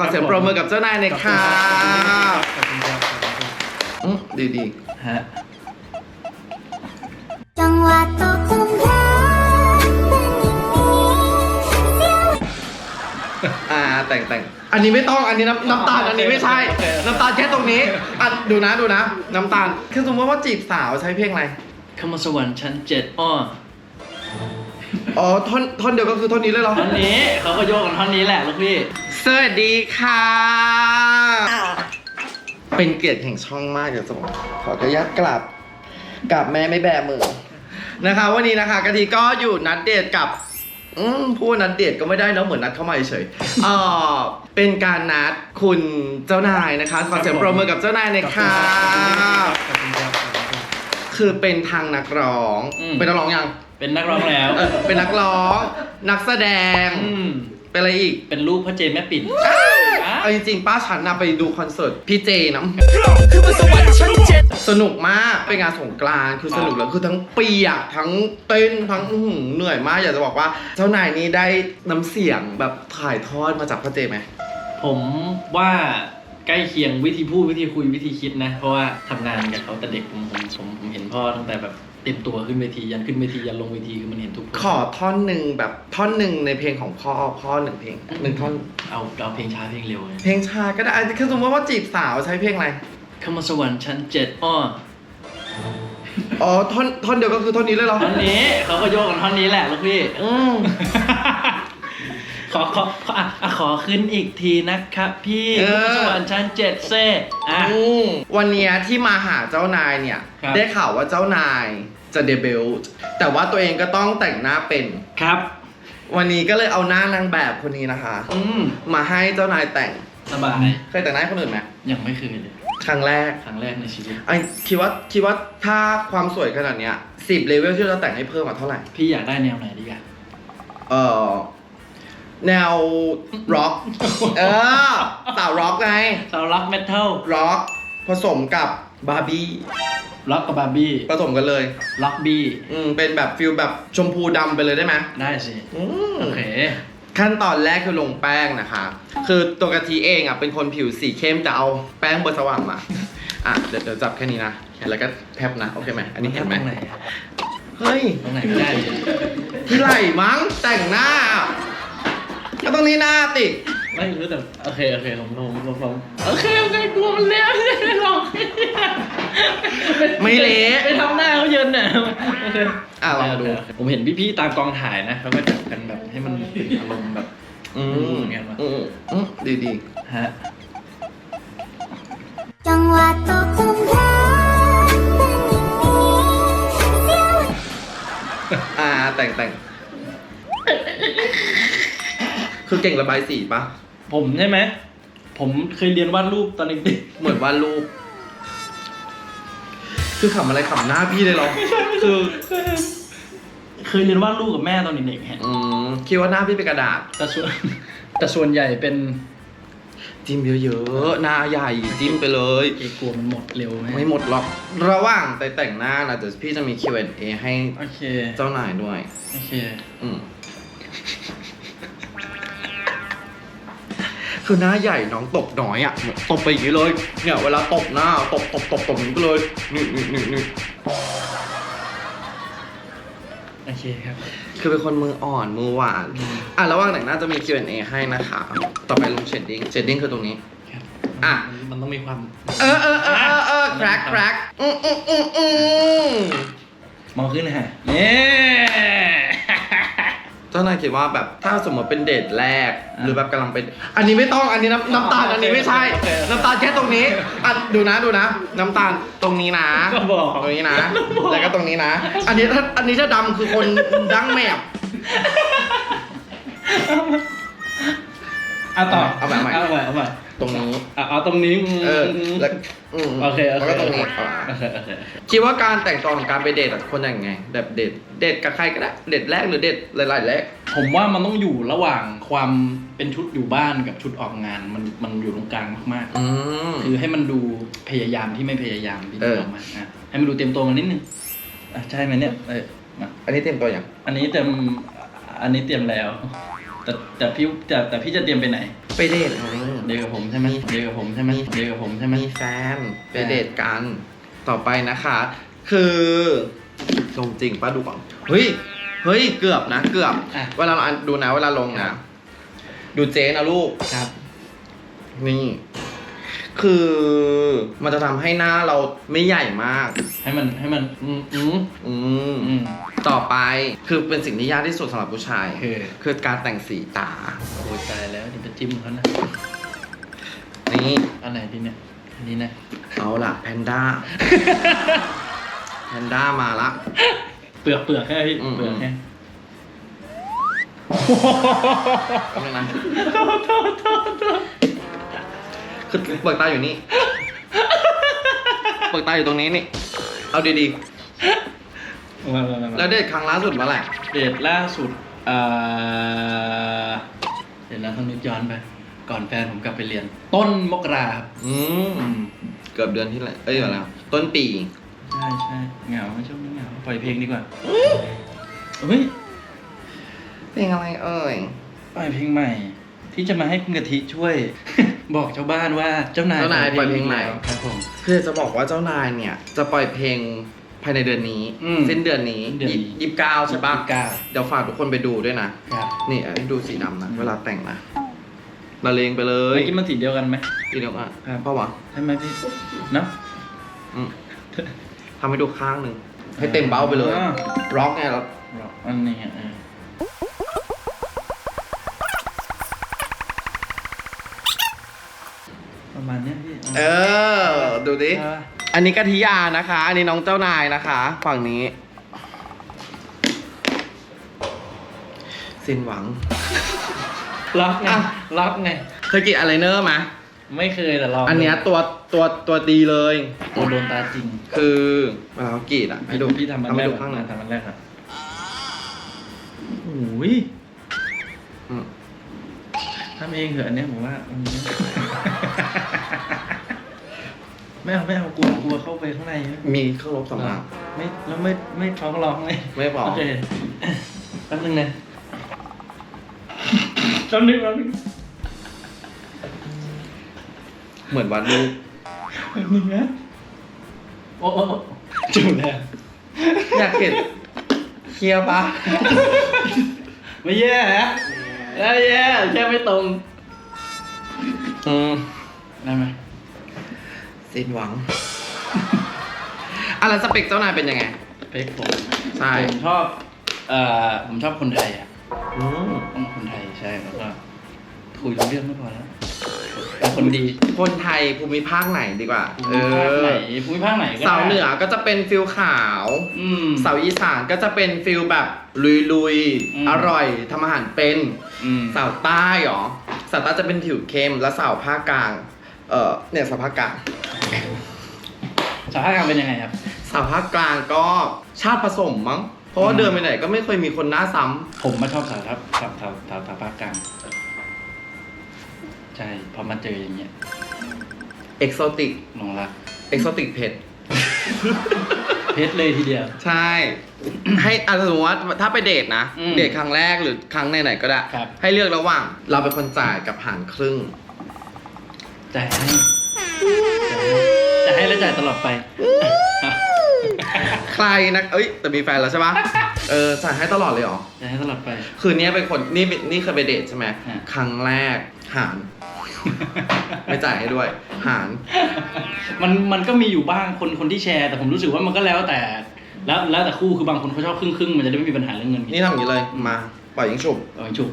ขอเสียงปรบมือกับเจ้านายหน่อยค่ะขอบคุณครับขอบคุณครับอืมดีดีฮะ จังหวะตกหลุมรักเป็นอย่างนี้ๆอ่าแต่งแต่งอันนี้ไม่ต้องอันนี้น้ำน้ำตาลอันนี้ไม่ใช่น้ำตาลแค่ตรงนี้อะดูนะดูนะ น้ำตาลคือสมมติว่าจีบสาวใช้เพลงอะไรขมสวรรค์ชั้นเจ็ดอ้ออ๋อท่อนท่อนเดียวก็คือท่อนนี้เลยเหรอ ท่อนนี้เขาก็โยกกันท่อนนี้แหละลูกพี่ สวัสดีค่ะ เป็นเกียรติแห่งช่องมากเดี๋ยวจะบอกขออนุญาตกลับกลับแม่ไม่แบมือนะคะ วันนี้นะคะกะทิก็อยู่นัดเดทกับ อืมพูดนัดเดทก็ไม่ได้เนอะเหมือนนัดเข้ามาเฉยๆเออเป็นการนัดคุณเจ้านายนะคะขอเสียงปรบมือกับเจ้านายหน่อยค่ะ ขอบคุณครับขอบคุณครับ คือเป็นทางนักร้อง อืม เป็นนักร้องยังเป็นนักร้องแล้วเออเป็นนักร้อง นักแสดง อืม เป็นอะไรอีก เป็นลูกพระเจมส์แม่ปิ่นเอาจริงๆป้าฉันนะไปดูคอนเสิร์ตพี่เจนะสนุกมากเป็นงานสงกรานต์คือสนุกแล้วคือทั้งเปียกทั้งเต้นทั้งอื้อหือเหนื่อยมากอยากจะบอกว่าเจ้านายนี้ได้น้ำเสียงแบบถ่ายทอดมาจากพ่อเจไหมผมว่าใกล้เคียงวิธีพูดวิธีคุยวิธีคิดนะ เพราะว่าทำงานกับเขาแต่เด็กผมผมผมผมเห็นพ่อตั้งแต่แบบ เต็มตัวขึ้นเวทียันขึ้นเวทียันลงเวทีคือมันเห็นทุกขอท่อนหนึ่งแบบท่อนหนึ่งในเพลงของพ่อพ่อหนึ่งเพลงหนึ่งท่อน เอาเอาเพลงช้าเพลงเร็วเลยเพลงชาก็ได้อะคือสมมติว่าจีบสาวใช้เพลงอะไรขมสวรรค์ชั้นเจ็ดอ้ออ๋อท่อนท่อนเดียวก็คือท่อนนี้เลยเหรอท่อนนี้เขาก็โยกกันท่อนนี้แหละลูกพี่อืม ขอขอขออะอะขอขึ้นอีกทีนะครับ พี่ขมสวรรค์ชั้นเจ็ดเซ่อะ อืมวันเนี้ยที่มาหาเจ้านายเนี่ย ครับ ได้ข่าวว่าเจ้านายจะเดบิวต์แต่ว่าตัวเองก็ต้องแต่งหน้าเป็น ครับ วันนี้ก็เลยเอาหน้านางแบบคนนี้นะคะ อืมมาให้เจ้านายแต่งสบาย เคยแต่งหน้าให้คนอื่นไหมยังไม่เคยเลย ครั้งแรกครั้งแรกในชีวิต ไอ้คิดว่าคิดว่าถ้าความสวยขนาดเนี้ยสิบเลเวลที่เราแต่งให้เพิ่มมาเท่าไหร่ พี่อยากได้แนวไหนดีอะเออ แนวร็อก เออสาวร็อกไงสาวร็อกเมทัลร็อกผสมกับบาร์บี้ร็อกกับบาร์บี้ผสมกันเลย ล็อกบี้อืมเป็นแบบฟิลแบบชมพูดำไปเลยได้ไหมได้สิอืม โอเค ขั้นตอนแรกคือลงแป้งนะคะ คือตัวกะทิเองอะเป็นคนผิวสีเข้มจะเอาแป้งเบอร์สว่างมา อะเดี๋ยวเดี๋ยวจับแค่นี้นะ แล้วก็แทบนะ โอเคไหมอันนี้เห็นไหมตรงไหนเฮ้ย ตรงไหนก็ได้เลยที่ไหล่มั้งแต่งหน้า ก็ตรงนี้หน้าติไม่รู้แต่โอเคโอเคผมผมผมผมโอเคโอเคกลัวมันเละไม่ลองไม่เละไปทำหน้าเขาเยินน่ะโอเคอะลองดู ผมเห็นพี่ๆตามกองถ่ายนะเขาก็จับกันแบบให้มันถึงอารมณ์แบบ อืมเหมือนกันวะอืมอืมดีดีฮะจังหวะตกหลุมรักเป็นอย่างนี้อ่าแต่งแต่ง คือเก่งระบายสีปะผมใช่ไหม ผมเคยเรียนวาดรูปตอนเด็กเหมือนวาดรูป คือขำอะไรขำหน้าพี่เลยเหรอ คือ ๆ เคยเรียนวาดรูปกับแม่ตอนเด็กๆฮะอืมคิดว่าหน้าพี่เป็นกระดาษ แต่ส่วน แต่ส่วนใหญ่เป็นจิ้มเยอะๆ หน้าใหญ่จิ้มไปเลยเอกลัวมันหมดเร็วไหมไม่หมดหรอก ระหว่างแต่แต่งหน้านะเดี๋ยวพี่จะมี Q&A ให้โอเค เจ้านายด้วย โอเค อืม คือหน้าใหญ่น้องตบน้อยอะเหมือนตบไปอย่างนี้เลย เนี่ยเวลาตบหน้าตบตบตบตบอย่างนี้ไปเลยนี่นี่นี่นี่โอเคครับ คือเป็นคนมืออ่อนมือหวาน อะระหว่างแต่งหน้าจะมี Q&A ให้นะคะ ต่อไปลงเชดดิ้งเชดดิ้งคือตรงนี้ครับอะมันมันต้องมีความ เออเออเออเออเออ crack crack อืมอืมอืมอืมมองขึ้นนะฮะนี่ เจ้านายคิดว่าแบบถ้าสมมติเป็นเดทแรกอะหรือแบบกำลังเป็น อันนี้ไม่ต้องอันนี้น้ำน้ำตาลอันนี้ไม่ใช่โอเคโอเค น้ำตาลแค่ตรงนี้อะดูนะดูนะ น้ำตาลตรงนี้นะ ก็บอกตรงนี้นะ แล้วก็ตรงนี้นะ อันนี้ถ้าอันนี้ถ้าดำคือคนดังแมบ เอาต่อเอาแบบใหม่เอาใหม่ เอาใหม่ ตรงนี้เอาเอาตรงนี้เออแล้วอืมโอเคโอแล้วเคก็ตรงนี้อะโอเคโอเคโอเคคิดว่าการแต่งตัวของการไปเดทอะคนยังไง แบบเดทเดทกับใครก็ได้เดทแรกหรือเดทหลายๆแรก ผมว่ามันต้องอยู่ระหว่างความเป็นชุดอยู่บ้านกับชุดออกงานมันมันอยู่ตรงกลางมากอืม ๆ คือให้มันดูพยายามที่ไม่พยายามดีเออ ออกมาอะให้มันดูเต็มตัวมันนิดนึงอะใช่ไหมเนี่ยเออมาอันนี้เตรียมตัวอย่างอันนี้เต็มอันนี้เตรียมแล้ว แต่แต่พี่แต่แต่พี่จะเตรียมไปไหน ไปเดทไงเดียวกับผมใช่ไหมเดียวกับผมใช่ไหมเดียวกับผมใช่ไหมมีแฟนไปเดทกัน ต่อไปนะคะ คือลงจริงป้าดูก่อนเฮ้ยเฮ้ยเกือบนะ เกือบอะ เวลาเราอ่านดูนะเวลาลงนะดูเจ๊นะลูก ครับ นี่ คือมันจะทำให้หน้าเราไม่ใหญ่มาก ให้มันให้มัน อืมอืมอืม อืม ต่อไปคือเป็นสิ่งที่ยากที่สุดสำหรับผู้ชายคือ คือการแต่งสีตา โอ้ยตายแล้วนี่จะจิ้มเขานะนี่ อันไหนดีเนี่ยอันนี้นะ เอาล่ะแพนด้า แพนด้ามาละ เปลือกเปลือกแค่พี่อืม เปลือกแค่แป๊บนึงนะ คือเปลือกตาอยู่นี่ เปลือกตาอยู่ตรงนี้นี่ เอาดีมามามาๆ มาแล้วเดทครั้งล่าสุดเมื่อไหร่เดทล่าสุดเอ่อเดี๋ยวนะต้องนึกย้อนไป ก่อนแฟนผมกลับไปเรียน ต้นมกราครับอืมอืมเกือบเดือนที่แล้ว เอ้ยเดี๋ยวแล้วต้นปี ใช่ใช่เหงาช่วงนี้เหงาปล่อยเพลงดีกว่าเฮ้ยเพลงอะไรเอ่ย ปล่อยเพลงใหม่ ที่จะมาให้คุณกะทิช่วย บอกชาวบ้านว่าเจ้านายเจ้านายปล่อยเพลงใหม่แล้วครับผม คือจะบอกว่าเจ้านายเนี่ย จะปล่อยเพลงภายในเดือนนี้อืมสิ้นเดือนนี้สิ้นเดือนนี้ยี่สิบเก้าใช่ปะยี่สิบเก้า เดี๋ยวฝากทุกคนไปดูด้วยนะ ครับนี่อันนี้ดูสีดำนะ เวลาแต่งนะละเลงไปเลเมื่ยอกี้มันสีเดียวกันไหมทีเดียวอะครับ เพราะวะใช่ไหมพี่เนาะอืมทำให้ดูข้างหนึ่งให้เต็มเบ้าไปเลย อ่า ร้องไงเราอันนี้อะ ประมาณเนี้ยพี่เออ ดูดิใช่ปะอันนี้กะทิยานะคะ อันนี้น้องเจ้านายนะคะ ฝั่งนี้ สิ้นหวังล็อกไงอะล็อกไง เคยกรีดอะไรเนอร์ไหมไม่เคยแต่ลองอันเนี้ยตัวตัวตัวดีเลยโดนโดนตาจริงคือเวลาเขากรีดอะให้ดูพี่ทำมันทำแรให้กดูข้างหหนึ่นึ่งทำมันแรกครับโอ้ยอืมทำเองเหอะอันเนี้ยผมว่าอันนี้ ไม่เอาไม่เอากลัวกลัวเข้าไปข้างใน มีเครื่องลบสองหลังไม่แล้วไม่ไม่ฟ้องร้องเลยไม่บอกโอเคแป๊บนึงนะแป๊บนึงแป๊บนึงเหมือนวัดรูปแป๊บนึงนะโอ้โอ้โอ้จุดแล้วอยากเห็นเคลียร์ปะไม่แย่นะไม่แย่แค่ไม่ตรงอืมได้ไหม สิ้นหวัง อะไรสเปคเจ้านายเป็นยังไง เป๊กผมใช่ ผมชอบเอ่อผมชอบคนไทยอะอืมต้องคนไทยใช่แล้วก็คุยรู้เรื่องไม่พอแล้วเป็นคนดีคนไทยภูมิภาคไหนดีกว่าภูมิภาคไหนภูมิภาคไหนก็ได้เสาเหนือก็จะเป็นฟิลขาว อืมเสาอีสานก็จะเป็นฟิลแบบลุยอืม ๆ อร่อยทำอาหารเป็น อืมเสาใต้หรอเสาใต้จะเป็นผิวเข้ม แล้วเสาภาคกลาง เออเนี่ยเสาภาคกลาง สภาพกลางเป็นยังไงครับเสาภาคกลางก็ชาติผสมมั้ง เพราะว่าอืมเดินไปไหนก็ไม่เคยมีคนหน้าซ้ำผมมาชอบสาวครับสาวสาวสาวสาวภาคกลาง ใช่ พอมาเจออย่างเงี้ยเอกโซติกหลงรักเอกโซติกเผ็ด เพชรเลยทีเดียว ใช่ ให้อาสมมติว่าถ้าไปเดทนะ อืมเดทครั้งแรกหรือครั้งไหนๆก็ได้ ครับ ให้เลือกระหว่าง เราเป็นคนจ่ายกับหารครึ่งจ่ายให้จ่ายให้ แล้วจ่ายตลอดไป ใครนะเอ้ย แต่มีแฟนแล้วใช่ปะเออจ่ายให้ตลอดเลยเหรอ จ่ายให้ตลอดไป คือเนี้ยเป็นคนนี่นี่เคยไปเดทใช่ไหมอะครั้งแรกหาร ไม่จ่ายให้ด้วย หาร มันมันก็มีอยู่บ้างคนคนที่แชร์ แต่ผมรู้สึกว่ามันก็แล้วแต่ แล้วแล้วแต่คู่คือบางคนเขาชอบครึ่งครึ่งๆมันจะได้ไม่มีปัญหาเรื่องเงินนี่ทำอย่างนี้เลยมา ปล่อยยิงฉุบเออฉุก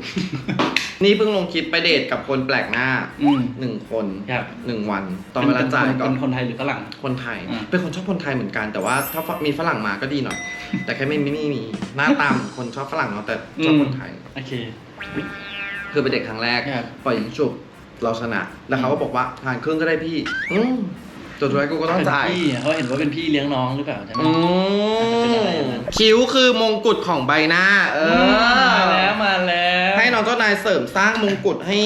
นี่เพิ่งลงคลิปไปเดทกับคนแปลกหน้าอืมหนึ่งคนครับหนึ่งวัน ตอนเวลาจ่ายก็เป็นคนไทยหรือฝรั่ง คนไทยอ่าเป็นคนชอบคนไทยเหมือนกัน แต่ว่าถ้ามีฝรั่งมาก็ดีหน่อย แต่แค่ไม่ไม่ไม่มีหน้าตามคนชอบฝรั่งเนาะแต่ชอบคนไทย โอเค คือเป็นเด็กครั้งแรก ครับปล่อยยิงฉุบเราชนะ แล้วเขาก็บอกว่าทานครึ่งก็ได้พี่ อืม จนสุดท้ายกูก็ต้องจ่าย เป็นพี่อะเขาเห็นว่าเป็นพี่เลี้ยงน้องหรือเปล่าใช่ไหม อือาจจะเป็นอะไรมอย่างนั้น คิ้วคือมงกุฎของใบหน้า เออมาแล้วมาแล้วให้น้องเจ้านายเสริมสร้างมงกุฎให้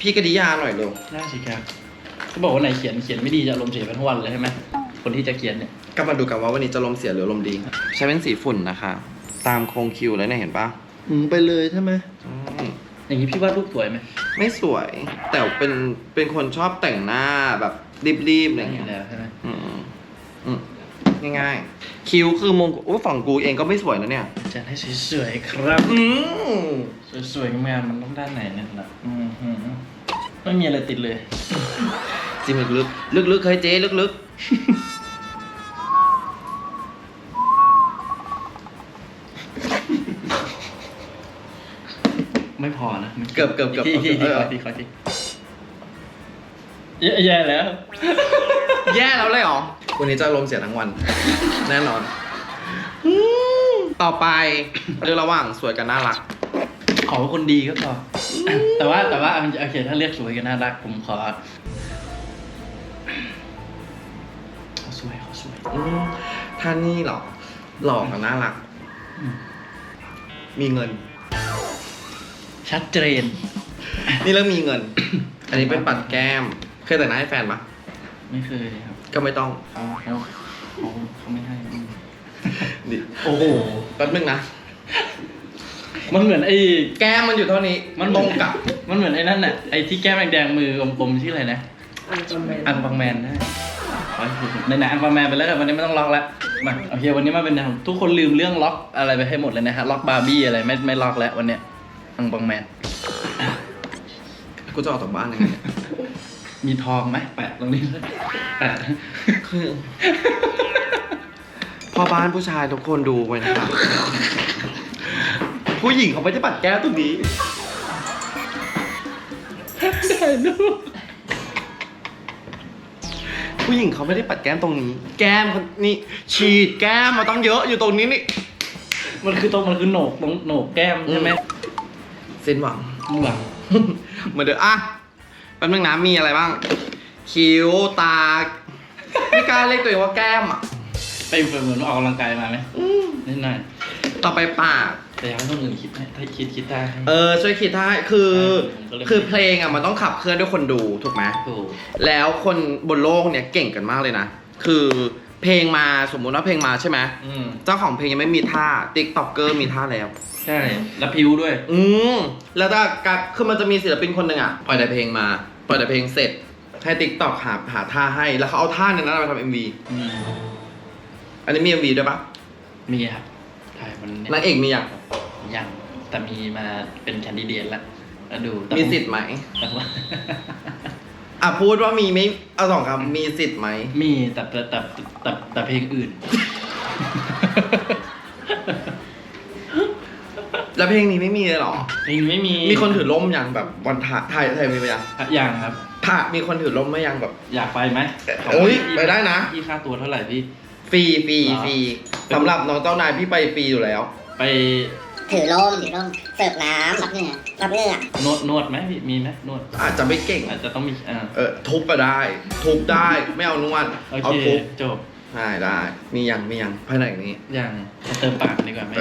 พี่กดิยาหน่อยเร็วได้สิครับเขาบอกว่าไหนเขียนเขียนไม่ดีจะอารมณ์เสียไปทั้งวันเลยใช่ไหมคนที่จะเขียนเนี่ยก็มาดูกันว่าวันนี้จะลมเสียหรือลมดี ใช้เป็นสีฝุ่นนะคะ ตามโครงคิวเลยเนี่ยเห็นปะอืมไปเลยใช่ไหมอืมอย่างนี้พี่ว่ารูปสวยไหมไม่สวย แต่เป็นเป็นคนชอบแต่งหน้าแบบ รีบๆอะไรอย่างไม่เงี้ยแล้วใช่ไหมอืมอืมง่ายๆ คิ้วคือมงกุฎโอ้ฝั่งกูเองก็ไม่สวยนะเนี่ยจะให้สวยๆครับ อืมสวยๆงามๆมันต้องด้านไหนเนี่ยนะอืมหือไม่มีอะไรติดเลย จิมลึกลึกลึกๆเคยเจ๊ลึกลึกไม่พอนะๆเกือบเกือบเกือบอีกทีอีกทีเอขออทีขอทีแย่ แย่แล้ว แย่แล้วเลยเหรอ วันนี้จะอารมณ์เสียทั้งวัน แน่นอนอืมต่อไปเรื่องระหว่างสวยกับน่ารัก ขอเป็นคนดีก็พออะแต่ว่าแต่ว่าโอเคถ้าเรียกสวยกับน่ารักผมขอขอสวยขอสวย อืมท่านี่เหรอหล่อกับน่ารัก อืม มีเงิน ชัดเจน นี่เริ่มมีเงิน อันนี้เป็นปัดแก้ม เคยแต่งหน้าให้แฟนปะไม่เคยครับก็ไม่ต้องเขาเขาเขาเขาไม่ให้อืมดิโอ้โหแป๊บนึงนะ มันเหมือนไอ้แก้มมันอยู่เท่านี้ มันตรงกับ มันเหมือนไอ้นั่นน่ะไอ้ที่แก้มแดงๆมือกลมๆชื่ออะไรนะ อังปังแมนได้ขอให้ถูกในไหนๆอังปังแมนไปแล้วกันวันนี้ไม่ต้องล็อกแล้ว มาโอเควันนี้มาเป็นแนวทุกคนลืมเรื่องล็อกอะไรไปให้หมดเลยนะฮะล็อกบาร์บี้อะไรไม่ไม่ล็อกแล้ววันเนี้ยอังปังแมนกูจะออกจากบ้านยังไงเนี่ย มีทองไหมแปะตรงนี้เลยแปะคือพ่อบ้านผู้ชายทุกคนดูไว้นะครับ ผู้หญิงเขาไม่ได้ปัดแก้มตรงนี้ได้ลูกผู้หญิงเขาไม่ได้ปัดแก้มตรงนี้ แก้มเขานี่ ฉีดแก้มมาต้องเยอะอยู่ตรงนี้นี่ มันคือตรงมันคือโหนกตรงโหนกแก้มใช่ไหมสิ้นหวังหลังเหมือนเดิมอะ แป๊บนึงนะมีอะไรบ้าง คิ้วตา ไม่กล้าเรียกตัวเองว่าแก้มอะ ไปเหมือนออกกำลังกายมาไหมนิดหน่อยต่อไปปาก แต่อยากให้คนอื่นคิดให้ถ้าคิดคิดได้ให้ เออ ช่วยคิดได้คือผมก็เลย คือเพลงอะมันต้องขับเคลื่อนด้วยคนดูถูกไหม ถูกแล้วคนบนโลกเนี่ยเก่งกันมากเลยนะ คือเพลงมาสมมุติว่าเพลงมาใช่ไหม อืมเจ้าของเพลงยังไม่มีท่าติ๊กต็อกเกอร์มีท่าแล้ว ใช่ แล้วพิวด้วย อืมแล้วถ้ากับคือมันจะมีศิลปินคนหนึ่งอะปล่อยแต่เพลงมา ปล่อยแต่เพลงเสร็จ ให้ติ๊กต็อกหาหาท่าให้ แล้วเขาเอาท่านั้นมาทำเอ็มวีอืมอันนี้มีเอ็มวีด้วยปะมีครับถ่ายมันนางเอกมีอะยังแต่มีมาเป็นแคนดิเดตแล้วแล้วดูแต่มีสิทธิ์ไหม แต่ว่า อะพูดว่ามีไม่เอาสองคำมีสิทธิ์ไหม มีแต่แต่แต่แต่แต่เพลงอื่น แล้วเพลงนี้ไม่มีเลยเหรอเพลงไม่มีมีคนถือร่มยังแบบวันถ่ายถ่ายถ่ายมีไปยังยังครับ ถ่ายมีคนถือร่มไหมยังแบบ อยากไปไหมเอ้ยไปได้นะ พี่ค่าตัวเท่าไหร่พี่ ฟรีฟรีเหรอฟรีสำหรับน้องเจ้านายพี่ไปฟรีอยู่แล้ว ไปถือร่มถือร่มเสิร์ฟน้ำรับเหงื่อรับเหงื่อนวดนวดไหมพี่มีไหมนวด อาจจะไม่เก่งอาจจะต้องมีอ่าเออทุบก็ได้ ทุบได้ไม่เอานวดโอเอาเคทุบจบได้ได้มียังมียังภายในนี้ยังเอาเติมปากดีกว่าไหมเ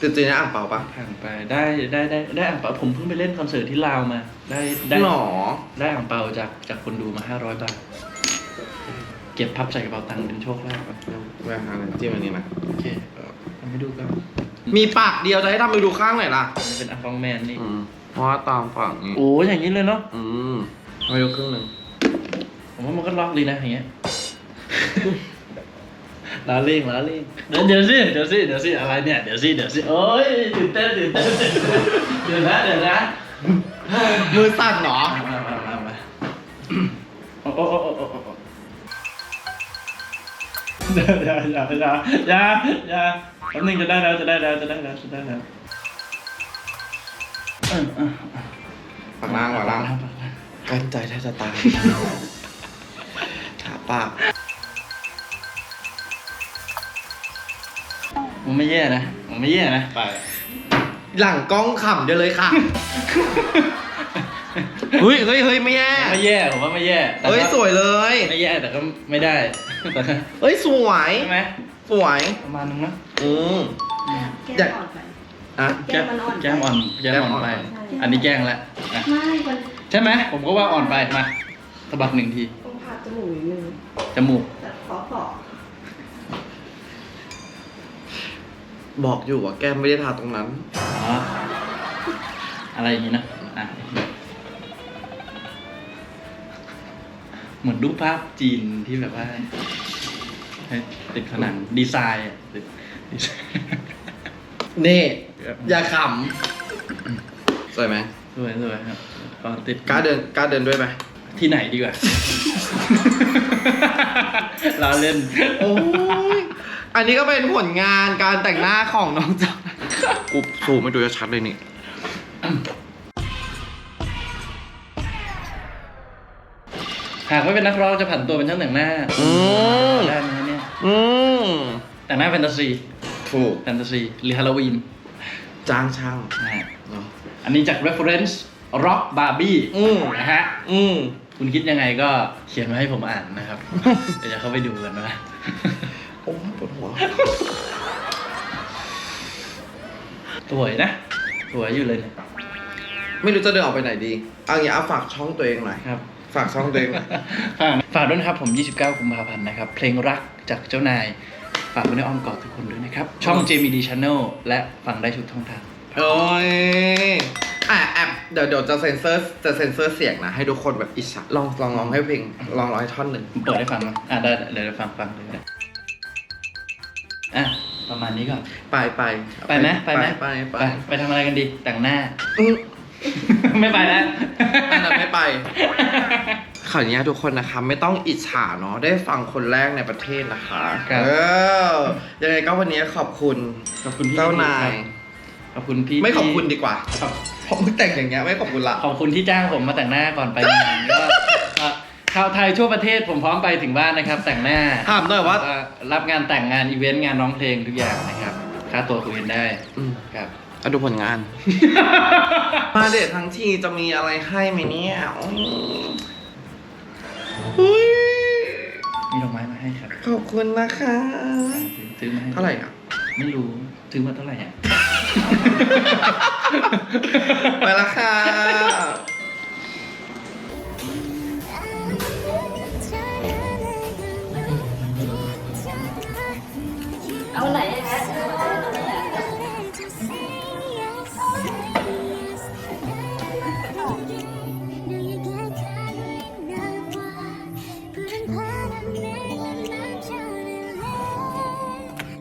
ติมปากจริงๆนะอ่างเปล่าปะผ่านไปได้ได้ได้ได้อ่างเปาผมเพิ่งไปเล่นคอนเสิร์ตที่ลาวมา ได้ได้หนอได้อ่างเปาจากจากคนดูมาห้าร้อยบาท เก็บพับใส่กระเป๋าตังค์เป็นโชคลาภครับแม่ฮาน้ำจิ้มอันนี้นะโอเคทำให้ดูกันมีปากเดียวจะให้ทำไปดูข้างหน่อยล่ะมันเป็นอัฟองแมนนี่อืมเพราะว่าตามฝั่งนี้โอ้ยอย่างนี้เลยเนาะอืมเอาไปดูครึ่งหนึ่งผมว่ามันก็ล็อกดีนะอย่างเงี้ย ล้าเล่งล้าเล่งเดี๋ยวเดี๋ยวสิเดี๋ยวสิเดี๋ยวสิอะไรเนี่ยเดี๋ยวสิเดี๋ยวสิโอ้ยตื่นเต้นตื่นเต้นเดี๋ยวนะเดี๋ยวนะมือสั่นเหรอมามามามาโอ้โอ้โอ้โอ้โอ้โอ้อย่าอย่าอย่าอย่าอย่าอย่าแป๊บนึงจะได้แล้วจะได้แล้วจะได้แล้วจะได้แล้วเออเออเออปากล่างปากล่างปากล่างกันใจแทบจะตายขาปาก มันไม่แย่นะมันไม่แย่นะ ไป หลังกล้องขำเดี๋ยวเลยค่ะเฮ้ยเฮ้ยเฮ้ยไม่แย่ไม่แย่ผมว่าไม่แย่แต่เฮ้ยก็สวยเลยไม่แย่แต่ก็ไม่ได้แต่ก็เฮ้ยสวยใช่ไหมสวยประมาณนึงนะอืม แก้มอ่อนไป อะ แก้มมันอ่อนไปแก้มอ่อนแก้มอ่อนไปแก้มอ่อนใช่อันนี้แกล้งแล้วอะไม่มันใช่ไหมผมก็ว่าอ่อนไปมาสะบัดหนึ่งที ต้องผ่าจมูกนิดนึงจมูกแต่ขอขอ บอกอยู่ว่าแก้มไม่ได้ทาตรงนั้น อ๋อ อะไรอย่างนี้นะอะเหมือนรูปภาพจีนที่แบบว่าให้ติดผนังดีไซน์อะติดดีไซน์ นี่ อย่าขำสวยไหมสวยสวยครับก็ติดกล้าเดินกล้าเดินด้วยไหมที่ไหนดีกว่า เราเล่น โอ้ย อันนี้ก็เป็นผลงานการแต่งหน้าของน้องจ๊ะกูสูไม่ดูจะชัดเลยนี่ หากไม่เป็นนักร้องจะผันตัวเป็นช่างแต่งหน้าอืม ได้ไหมเนี่ย อืมแต่งหน้าแฟนตาซี ถูกแฟนตาซี หรือฮาโลวีนจ้างช่างนะฮะเนาะอันนี้จาก reference rock barbie อืมนะฮะ อืม คุณคิดยังไงก็เขียนมาให้ผมอ่านนะครับ เดี๋ยวจะเข้าไปดูกันว่าโอ้ยปวดหัว สวยนะ สวยอยู่เลยเนี่ยไม่รู้จะเดินออกไปไหนดีเอางี้เอาฝากช่องตัวเองหน่อยครับ ฝากช่องตัวเองหน่อย ฝากฝากด้วยนะครับผม 29 กุมภาพันธ์นะครับ เพลงรักจากเจ้านาย ฝากไว้ในอ้อมกอดทุกคนด้วยนะครับ ช่อง JMD Channel และฟังได้ทุกช่องทาง โอ้ยอะแอบเดี๋ยวเดี๋ยวจะเซ็นเซอร์จะเซ็นเซอร์เสียงนะ ให้ทุกคนแบบอิจฉาลองลองลองให้เพลงลองร้องให้ท่อนหนึ่งผมเปิดให้ฟังนะอะได้เดี๋ยวได้ฟังฟังเลยก็ได้ อะประมาณนี้ก่อน ไปไปไปไหมไปไหมไปไปไปไปทำอะไรกันดีแต่งหน้าอืมไม่ไปแล้วอันนั้นไม่ไปขออนุญาตทุกคนนะคะ ไม่ต้องอิจฉาเนาะได้ฟังคนแรกในประเทศนะคะครับเออยังไงก็วันนี้ขอบคุณขอบคุณพี่เจ้านายขอบคุณพี่ไม่ขอบคุณดีกว่าครับเพราะมึงแต่งอย่างเงี้ยไม่ขอบคุณละขอบคุณที่จ้างผมมาแต่งหน้าก่อนไปงานก็ก็ชาวไทยทั่วประเทศผมพร้อมไปถึงบ้านนะครับ แต่งหน้าถามหน่อยว่าก็รับงานแต่งงานอีเวนต์งานร้องเพลงทุกอย่างนะครับ ค่าตัวคุยกันได้อืมครับ เอาดูผลงาน มาเดททั้งทีจะมีอะไรให้ไหมเนี่ยอืมเฮ้ยมีดอกไม้มาให้ครับขอบคุณนะคะซื้อมาให้เท่าไหร่อะ ไม่รู้ซื้อมาเท่าไหร่อะ ไปละค่ะ